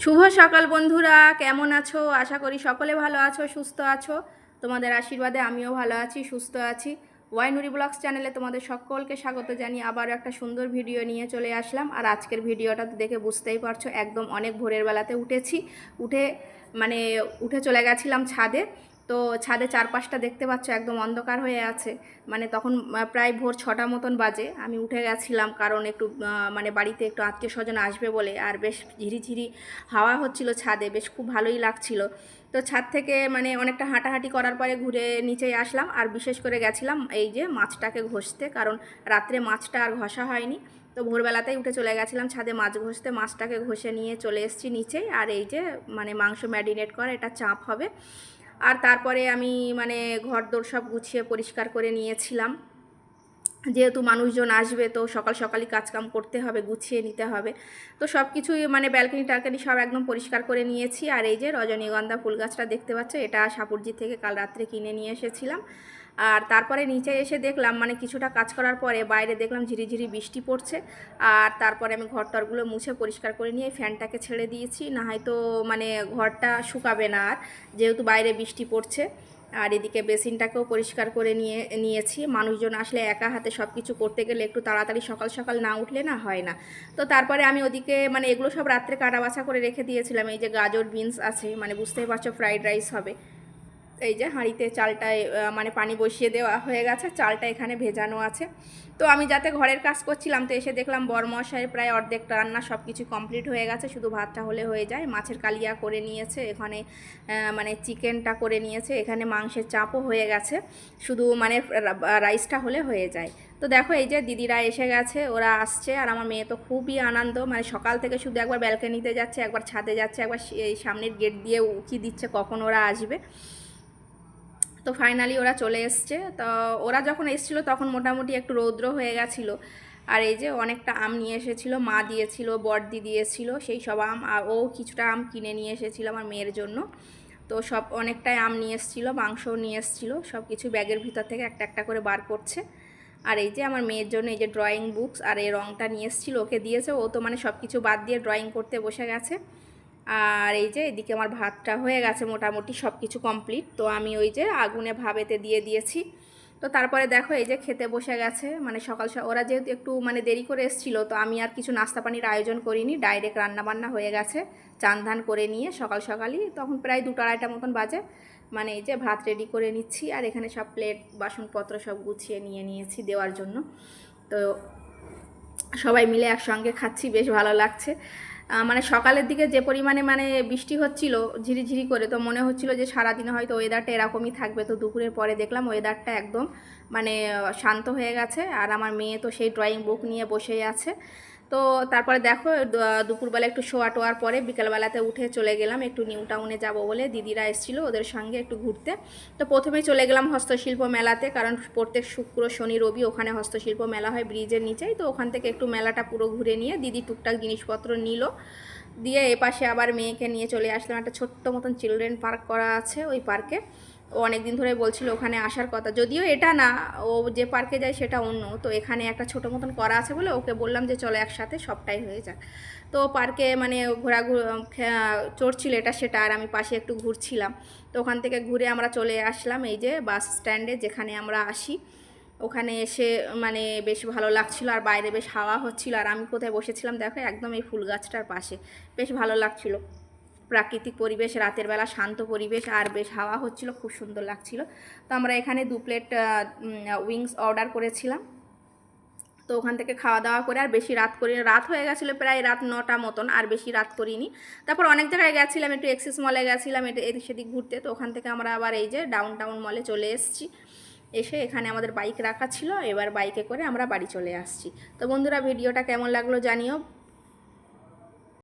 শুভ সকাল বন্ধুরা, কেমন আছো? আশা করি সকলে ভালো আছো, সুস্থ আছো। তোমাদের আশীর্বাদে আমিও ভালো আছি, সুস্থ আছি। ওয়াইনুরি ব্লগস চ্যানেলে তোমাদের সকলকে স্বাগত জানিয়ে আবার একটা সুন্দর ভিডিও নিয়ে চলে আসলাম। আর আজকের ভিডিওটা তো দেখে বুঝতেই পারছ, একদম অনেক ভোরের বেলাতে উঠেছি। উঠে মানে উঠে চলে গেছিলাম ছাদে। তো ছাদে চারপাশটা দেখতে পাচ্ছ একদম অন্ধকার হয়ে আছে। মানে তখন প্রায় ভোর ছটা মতন বাজে। আমি উঠে গেছিলাম কারণ একটু মানে বাড়িতে একটু আত্মীয় স্বজন আসবে বলে। আর বেশ ঝিরিঝিরি হাওয়া হচ্ছিল ছাদে, বেশ খুব ভালোই লাগছিল। তো ছাদ থেকে মানে অনেকটা হাঁটাহাঁটি করার পরে ঘুরে নিচেই আসলাম। আর বিশেষ করে গেছিলাম এই যে মাছটাকে ঘষতে, কারণ রাত্রে মাছটা আর ঘষা হয়নি। তো ভোরবেলাতেই উঠে চলে গেছিলাম ছাদে মাছ ঘষতে। মাছটাকে ঘষে নিয়ে চলে এসেছি নিচে আর এই যে মানে মাংস ম্যারিনেট করা, এটা চাপ হবে। আর তারপরে আমি মানে ঘর দোর সব গুছিয়ে পরিষ্কার করে নিয়েছিলাম। যেহেতু মানুষজন আসবে তো সকাল সকালই কাজকাম করতে হবে, গুছিয়ে নিতে হবে। তো সব কিছুই মানে ব্যালকনি টালকানি সব একদম পরিষ্কার করে নিয়েছি। আর এই যে রজনীগন্ধা ফুল গাছটা দেখতে পাচ্ছ, এটা সাপুরজি থেকে কাল রাত্রে কিনে নিয়ে এসেছিলাম। আর তারপরে নিচে এসে দেখলাম মানে কিছুটা কাজ করার পরে বাইরে দেখলাম ঝিরিঝিরি বৃষ্টি পড়ছে। আর তারপরে আমি ঘর টরগুলো মুছে পরিষ্কার করে নিয়ে ফ্যানটাকে ছেড়ে দিয়েছি। না হয়তো মানে ঘরটা শুকাবে না আর, যেহেতু বাইরে বৃষ্টি পড়ছে। আর এদিকে বেসিনটাকেও পরিষ্কার করে নিয়ে, নিয়েছি। মানুষজন আসলে একা হাতে সব কিছু করতে গেলে একটু তাড়াতাড়ি সকাল সকাল না উঠলে না হয় না। তো তারপরে আমি ওদিকে মানে এগুলো সব রাত্রে কাটা বাছা করে রেখে দিয়েছিলাম। এই যে গাজর বিনস আছে মানে বুঝতেই পারছ, ফ্রাইড রাইস হবে। এই যে হাঁড়িতে চালটায় মানে পানি বসিয়ে দেওয়া হয়ে গেছে, চালটা এখানে ভেজানো আছে। তো আমি যাতে ঘরের কাজ করছিলাম, তো এসে দেখলাম বরমশাই প্রায় অর্ধেকটা রান্না সব কিছু কমপ্লিট হয়ে গেছে, শুধু ভাতটা হলে হয়ে যায়। মাছের কালিয়া করে নিয়েছে, এখানে মানে চিকেনটা করে নিয়েছে, এখানে মাংসের চাপও হয়ে গেছে, শুধু মানে রাইসটা হলে হয়ে যায়। তো দেখো, এই যে দিদিরা এসে গেছে, ওরা আসছে, আর আমার মেয়ে তো খুবই আনন্দ মানে সকাল থেকে শুধু একবার ব্যালকানিতে যাচ্ছে, একবার ছাদে যাচ্ছে, একবার সামনের গেট দিয়ে উকি দিচ্ছে, কখন ওরা আসবে। তো ফাইনালি ওরা চলে এসছে। তো ওরা যখন এসেছিল তখন মোটামুটি একটু রৌদ্র হয়ে গেছিল। আর এই যে অনেকটা আম নিয়ে এসেছিল, মা দিয়েছিল, বড়দি দিয়েছিল, সেই সব আম। আর ও কিছুটা আম কিনে নিয়ে এসেছিল আমার মেয়ের জন্য। তো সব অনেকটাই আম নিয়ে এসেছিল, মাংসও নিয়ে এসেছিল। সব কিছু ব্যাগের ভিতর থেকে একটা একটা করে বার করছে। আর এই যে আমার মেয়ের জন্য এই যে ড্রয়িং বুকস আর এই রঙটা নিয়ে এসেছিল, ওকে দিয়েছে। ও তো মানে সব কিছু বাদ দিয়ে ড্রয়িং করতে বসে গেছে। আর এই যে এদিকে আমার ভাতটা হয়ে গেছে মোটামুটি সব কিছু কমপ্লিট তো আমি ওই যে আগুনে ভাবেতে দিয়ে দিয়েছি। তো তারপরে দেখো এই যে খেতে বসে গেছে। মানে সকাল ওরা যেহেতু একটু মানে দেরি করে এসেছিল, তো আমি আর কিছু নাস্তা পানির আয়োজন করিনি। ডাইরেক্ট রান্নাবান্না হয়ে গেছে। চান ধান করে নিয়ে সকাল সকালই তখন প্রায় দুটো আড়াইটা মতন বাজে। মানে এই যে ভাত রেডি করে নিচ্ছি আর এখানে সব প্লেট বাসনপত্র সব গুছিয়ে নিয়ে নিয়েছি দেওয়ার জন্য। তো সবাই মিলে একসঙ্গে খাচ্ছি, বেশ ভালো লাগছে। মানে সকালের দিকে যে পরিমাণে মানে বৃষ্টি হচ্ছিল, ঝিরিঝিরি করে, তো মনে হচ্ছিল যে সারাদিন হয়তো ওয়েদারটা এরকমই থাকবে। তো দুপুরের পরে দেখলাম ওয়েদারটা একদম মানে শান্ত হয়ে গেছে। আর আমার মেয়ে তো সেই ড্রয়িং বুক নিয়ে বসেই আছে। তো তারপরে দেখো দুপুরবেলা একটু শোয়া টোয়ার পরে বিকালবেলাতে উঠে চলে গেলাম একটু নিউ টাউনে যাব বলে দিদিরা এসেছিল ওদের সঙ্গে একটু ঘুরতে। তো প্রথমে চলে গেলাম হস্তশিল্প মেলাতে কারণ প্রত্যেক শুক্র, শনি, রবি ওখানে হস্তশিল্প মেলা হয় ব্রিজের নিচেই। তো ওখান থেকে একটু মেলাটা পুরো ঘুরে নিয়ে দিদি টুকটাক জিনিসপত্র নিল। দিয়ে এপাশে আবার মেয়েকে নিয়ে চলে আসলাম। একটা ছোট্ট মতন চিলড্রেন পার্ক করা আছে ওই পার্কে। ও অনেক দিন ধরে বলছিল ওখানে আসার কথা। যদিও এটা না, ও যে পার্কে যায় সেটা অন্য। তো এখানে একটা ছোটো মতন করা আছে বলে ওকে বললাম যে চলো একসাথে সবটাই হয়ে যাক। তো পার্কে মানে ঘোরা চড়ছিল এটা, সেটা আর আমি পাশে একটু ঘুরছিলাম। তো ওখান থেকে ঘুরে আমরা চলে আসলাম এই যে বাস স্ট্যান্ডে যেখানে আমরা আসি। ওখানে এসে মানে বেশ ভালো লাগছিল আর বাইরে বেশ হাওয়া হচ্ছিল। আর আমি কোথায় বসেছিলাম দেখো, একদম এই ফুল গাছটার পাশে। বেশ ভালো লাগছিল। প্রাকৃতিক পরিবেশ, রাতের বেলা শান্ত পরিবেশ আর বেশ হাওয়া হচ্ছিল, খুব সুন্দর লাগছিল। তো আমরা এখানে দু প্লেট উইংস অর্ডার করেছিলাম। তো ওখান থেকে খাওয়া দাওয়া করে আর বেশি রাত করি, রাত হয়ে গেছিল প্রায় রাত নটা মতন, আর বেশি রাত করিনি। তারপর অনেক জায়গায় গেছিলাম, একটু এক্সিস মলে গেছিলাম, এটা, এদিক সেদিক ঘুরতে। তো ওখান থেকে আমরা আবার এই যে ডাউন টাউন মলে চলে এসেছি। এসে এখানে আমাদের বাইক রাখা ছিল, এবার বাইকে করে আমরা বাড়ি চলে আসছি। তো বন্ধুরা, ভিডিওটা কেমন লাগল জানিও।